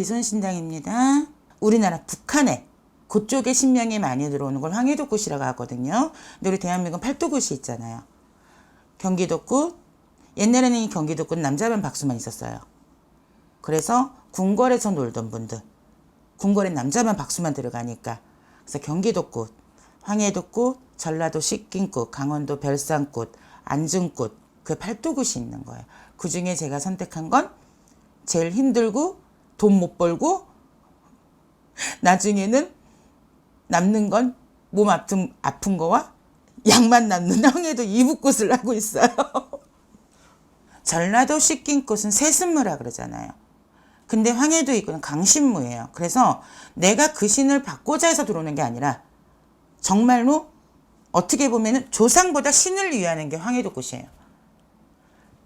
비선신당입니다. 우리나라 북한에 그쪽에 신명이 많이 들어오는 걸 황해도굿이라고 하거든요. 근데 우리 대한민국은 팔도굿이 있잖아요. 경기도굿 옛날에는 이 경기도굿 남자만 박수만 있었어요. 그래서 궁궐에서 놀던 분들 궁궐에 남자만 박수만 들어가니까 그래서 경기도굿, 황해도굿, 전라도 식긴굿, 강원도 별산굿, 안중굿 그 팔도굿이 있는 거예요. 그 중에 제가 선택한 건 제일 힘들고 돈 못 벌고 나중에는 남는 건 몸 아픈, 아픈 거와 약만 남는 황해도 이북굿을 하고 있어요. 전라도 식긴꽃은 새순무라 그러잖아요. 근데 황해도 이거는 강신무예요. 그래서 내가 그 신을 받고자 해서 들어오는 게 아니라 정말로 어떻게 보면은 조상보다 신을 위하는 게 황해도 꽃이에요.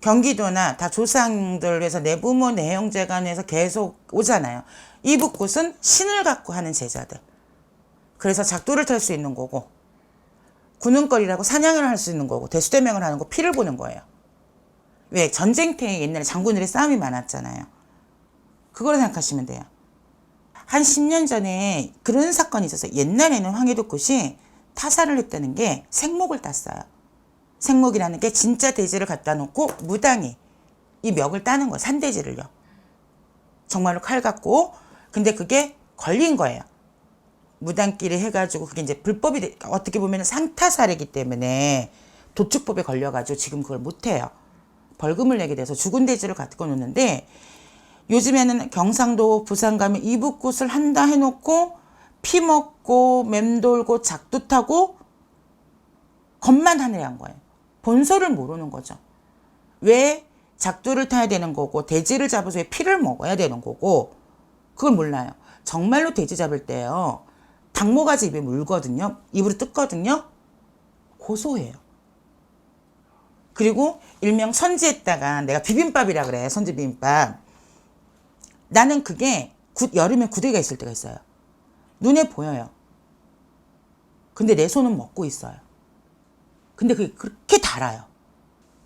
경기도나 다 조상들에서 내 부모 내 형제 간에서 계속 오잖아요. 이북꽃은 신을 갖고 하는 제자들. 그래서 작도를 탈 수 있는 거고 구능거리라고 사냥을 할 수 있는 거고 대수대명을 하는 거 피를 보는 거예요. 왜 전쟁터에 옛날에 장군들의 싸움이 많았잖아요. 그거를 생각하시면 돼요. 한 10년 전에 그런 사건이 있었어요. 옛날에는 황해도 꽃이 타살을 했다는 게 생목을 땄어요. 생목이라는 게 진짜 돼지를 갖다 놓고 무당이 이 멱을 따는 거예요. 산돼지를요. 정말로 칼 갖고 근데 그게 걸린 거예요. 무당끼리 해가지고 그게 이제 불법이 돼- 어떻게 보면 상타살이기 때문에 도축법에 걸려가지고 지금 그걸 못해요. 벌금을 내게 돼서 죽은 돼지를 갖고 놓는데 요즘에는 경상도 부산 가면 이북굿을 한다 해놓고 피 먹고 맴돌고 작두 타고 겁만 하느란 거예요. 본소를 모르는 거죠. 왜 작두를 타야 되는 거고 돼지를 잡아서 왜 피를 먹어야 되는 거고 그걸 몰라요. 정말로 돼지 잡을 때요. 닭모가지 입에 물거든요. 입으로 뜯거든요. 고소해요. 그리고 일명 선지했다가 내가 비빔밥이라 그래. 선지 비빔밥. 나는 그게 구- 여름에 구데기가 있을 때가 있어요. 눈에 보여요. 근데 내 손은 먹고 있어요. 근데 그게 그렇게 달아요.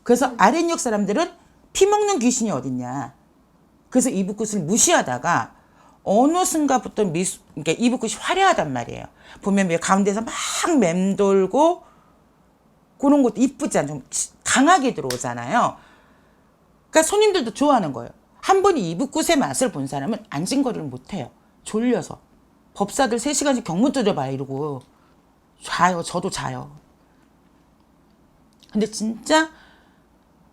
그래서 아랫역 사람들은 피 먹는 귀신이 어딨냐. 그래서 이북굿을 무시하다가 어느 순간부터 미수, 그러니까 이북굿이 화려하단 말이에요. 보면 왜 가운데서 막 맴돌고 그런 것도 이쁘지 않죠. 좀 강하게 들어오잖아요. 그러니까 손님들도 좋아하는 거예요. 한 번이 이북굿의 맛을 본 사람은 안진거리를 못해요. 졸려서. 법사들 3시간씩 경문 뚫어봐 이러고 자요. 저도 자요. 근데 진짜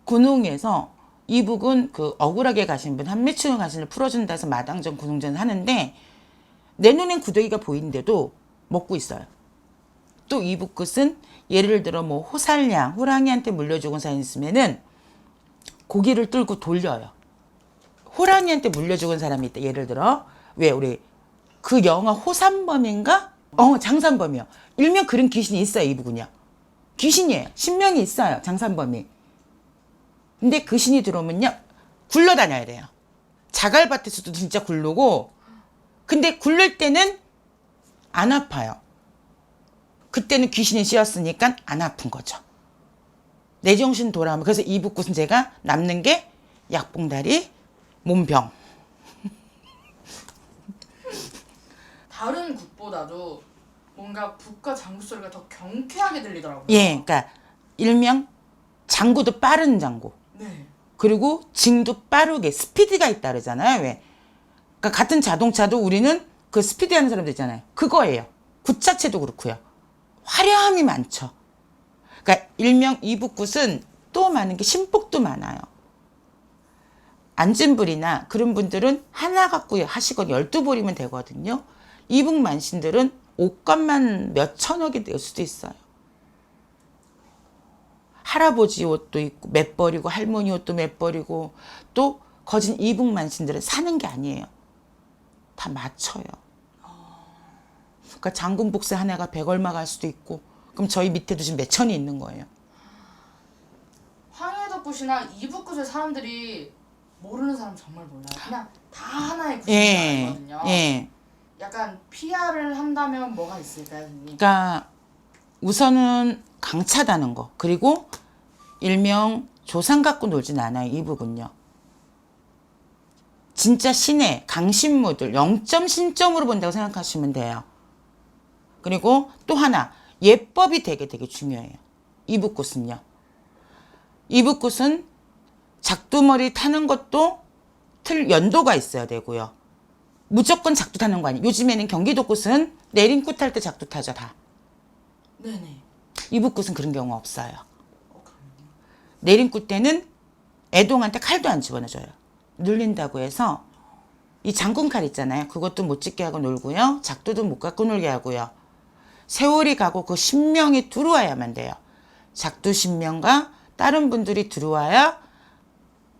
군웅에서 이북은 그 억울하게 가신 분 한매충을 가신을 풀어준다 해서 마당전 군웅전 하는데 내 눈엔 구더기가 보이는데도 먹고 있어요. 또 이북 끝은 예를 들어 뭐 호살량, 호랑이한테 물려 죽은 사람 있으면은 고기를 뚫고 돌려요. 호랑이한테 물려 죽은 사람이 있다. 예를 들어 왜 우리 그 영화 호산범인가? 어 장산범이요. 일명 그런 귀신이 있어요 이북은요. 귀신이에요. 신명이 있어요 장산범이. 근데 그 신이 들어오면요 굴러다녀야 돼요. 자갈밭에서도 진짜 굴르고 근데 굴릴 때는 안 아파요. 그때는 귀신이 씌었으니까 안 아픈 거죠. 내 정신 돌아오면 그래서 이북굿은 제가 남는 게 약봉다리, 몸병. 다른 굿보다도 뭔가 북과 장구 소리가 더 경쾌하게 들리더라고요. 예, 그러니까 일명 장구도 빠른 장구. 네. 그리고 징도 빠르게 스피드가 있다 그러잖아요. 왜? 그러니까 같은 자동차도 우리는 그 스피드 하는 사람들 있잖아요. 그거예요. 굿 자체도 그렇고요. 화려함이 많죠. 그러니까 일명 이북굿은 또 많은 게 신복도 많아요. 안진불이나 그런 분들은 하나 갖고 하시건 열두 벌이면 되거든요. 이북 만신들은 옷값만 몇 천억이 될 수도 있어요. 할아버지 옷도 있고 몇 벌이고 할머니 옷도 몇 벌이고 또 거진 이북 만신들은 사는 게 아니에요. 다 맞춰요. 그러니까 장군 복세 하나가 백 얼마 갈 수도 있고 그럼 저희 밑에도 지금 몇 천이 있는 거예요. 황해도 굿이나 이북 굿의 사람들이 모르는 사람 정말 몰라요. 그냥 다 하나의 굿인 예, 줄 알거든요. 예. 약간 PR을 한다면 뭐가 있을까요? 그러니까 우선은 강차다는 거 그리고 일명 조상 갖고 놀진 않아요 이북은요. 진짜 신의 강신무들 0점 신점으로 본다고 생각하시면 돼요. 그리고 또 하나 예법이 되게 되게 중요해요. 이북꽃은요. 이북꽃은 작두머리 타는 것도 틀 연도가 있어야 되고요. 무조건 작두 타는 거 아니에요. 요즘에는 경기도 꽃은 내림꽃 탈때 작두 타죠 다. 네네. 이북 꽃은 그런 경우 없어요. 내림꽃 때는 애동한테 칼도 안 집어넣어줘요. 눌린다고 해서 이 장군 칼 있잖아요. 그것도 못 찍게 하고 놀고요. 작두도 못 갖고 놀게 하고요. 세월이 가고 그 신명이 들어와야만 돼요. 작두 신명과 다른 분들이 들어와야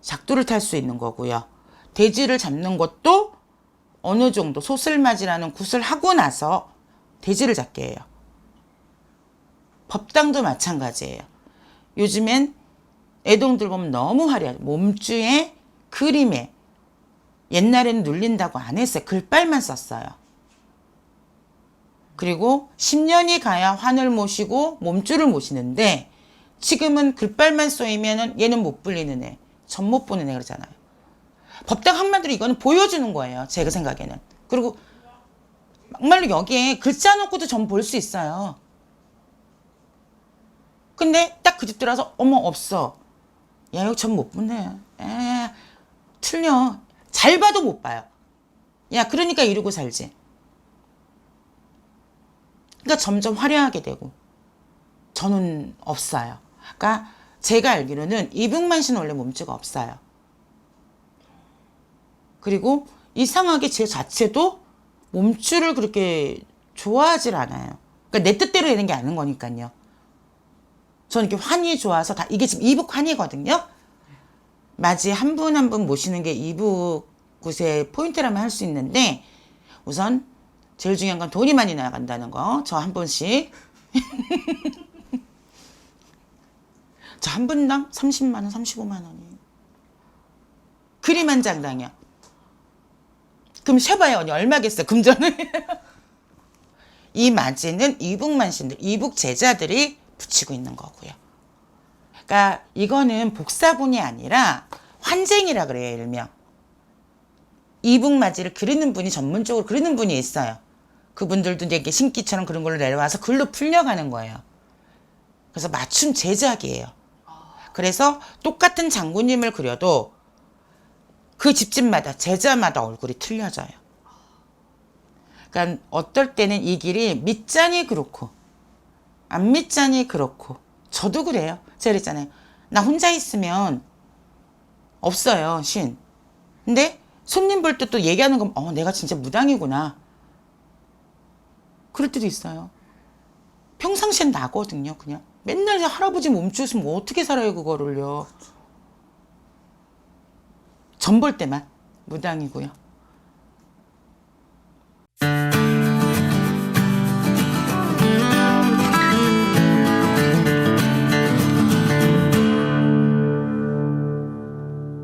작두를 탈 수 있는 거고요. 돼지를 잡는 것도 어느 정도 소슬맞이라는 굿을 하고 나서 돼지를 잡게 해요. 법당도 마찬가지예요. 요즘엔 애동들 보면 너무 화려하죠. 몸주에 그림에 옛날에는 눌린다고 안 했어요. 글빨만 썼어요. 그리고 10년이 가야 환을 모시고 몸주를 모시는데 지금은 글빨만 쏘이면은 얘는 못 불리는 애, 전못 보는 애 그러잖아요. 법당 한마디로 이거는 보여주는 거예요. 제가 생각에는. 그리고 막말로 여기에 글자 놓고도 전 볼 수 있어요. 근데 딱 그 집 들어와서 어머 없어. 야 이거 전 못 보네. 에 틀려. 잘 봐도 못 봐요. 야 그러니까 이러고 살지. 그러니까 점점 화려하게 되고 저는 없어요. 그러니까 제가 알기로는 이북만 씨는 원래 몸주가 없어요. 그리고 이상하게 제 자체도 몸주를 그렇게 좋아하질 않아요. 그러니까 내 뜻대로 되는 게 아닌 거니까요. 저는 이렇게 환이 좋아서 다 이게 지금 이북 환이거든요. 맞이 한 분 한 분 모시는 게 이북 곳의 포인트라면 할 수 있는데 우선 제일 중요한 건 돈이 많이 나간다는 거. 저 한 분씩. 저 한 분당 30만 원, 35만 원이에요. 그림 한 장당이요. 그럼 쉐봐요. 언니 얼마겠어요? 금전을. 이 맞이는 이북만신들, 이북 제자들이 붙이고 있는 거고요. 그러니까 이거는 복사본이 아니라 환쟁이라 그래요, 일명. 이북맞이를 그리는 분이 전문적으로 그리는 분이 있어요. 그분들도 이제 신기처럼 그런 걸로 내려와서 글로 풀려가는 거예요. 그래서 맞춤 제작이에요. 그래서 똑같은 장군님을 그려도 그 집집마다 제자마다 얼굴이 틀려져요. 그러니까 어떨 때는 이 길이 밑잔이 그렇고 안 밑잔이 그렇고 저도 그래요. 제가 그랬잖아요. 나 혼자 있으면 없어요 신. 근데 손님 볼 때 또 얘기하는 건 어, 내가 진짜 무당이구나. 그럴 때도 있어요. 평상시엔 나거든요, 그냥. 맨날 할아버지 몸주으면 뭐 어떻게 살아요, 그거를요. 전볼 때만 무당이고요.